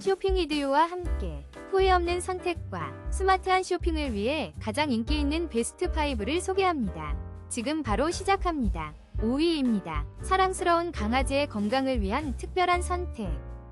쇼핑 이디오와 함께 후회 없는 선택과 스마트한 쇼핑을 위해 가장 인기 있는 베스트 5를 소개합니다. 지금 바로 시작합니다. 5위입니다. 사랑스러운 강아지의 건강을 위한 특별한 선택.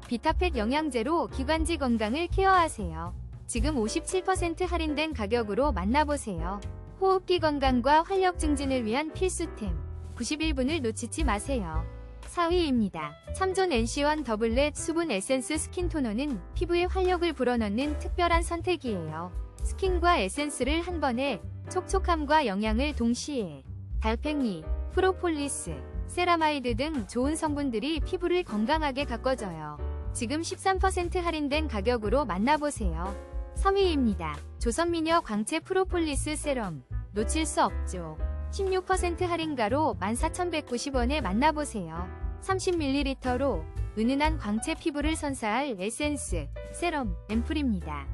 비타펫 영양제로 기관지 건강을 케어하세요. 지금 57% 할인된 가격으로 만나보세요. 호흡기 건강과 활력 증진을 위한 필수템. 91분을 놓치지 마세요. 4위입니다. 참존 NC1 더블렛 수분 에센스 스킨 토너는 피부에 활력을 불어넣는 특별한 선택이에요. 스킨과 에센스를 한 번에 촉촉함과 영양을 동시에 달팽이, 프로폴리스, 세라마이드 등 좋은 성분들이 피부를 건강하게 가꿔줘요. 지금 13% 할인된 가격으로 만나보세요. 3위입니다. 조선미녀 광채 프로폴리스 세럼. 놓칠 수 없죠. 16% 할인가로 14,190원에 만나보세요. 30ml로 은은한 광채 피부를 선사할 에센스, 세럼, 앰플입니다.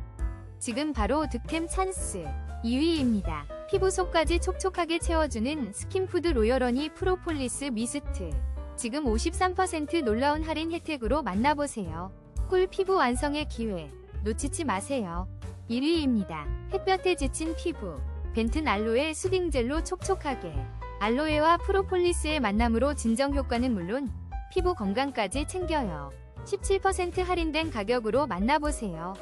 지금 바로 득템 찬스 2위입니다. 피부 속까지 촉촉하게 채워주는 스킨푸드 로열어니 프로폴리스 미스트. 지금 53% 놀라운 할인 혜택으로 만나보세요. 꿀 피부 완성의 기회 놓치지 마세요. 1위입니다. 햇볕에 지친 피부. 벤튼 알로에 수딩젤로 촉촉하게. 알로에와 프로폴리스의 만남으로 진정 효과는 물론 피부 건강까지 챙겨요. 17% 할인된 가격으로 만나보세요.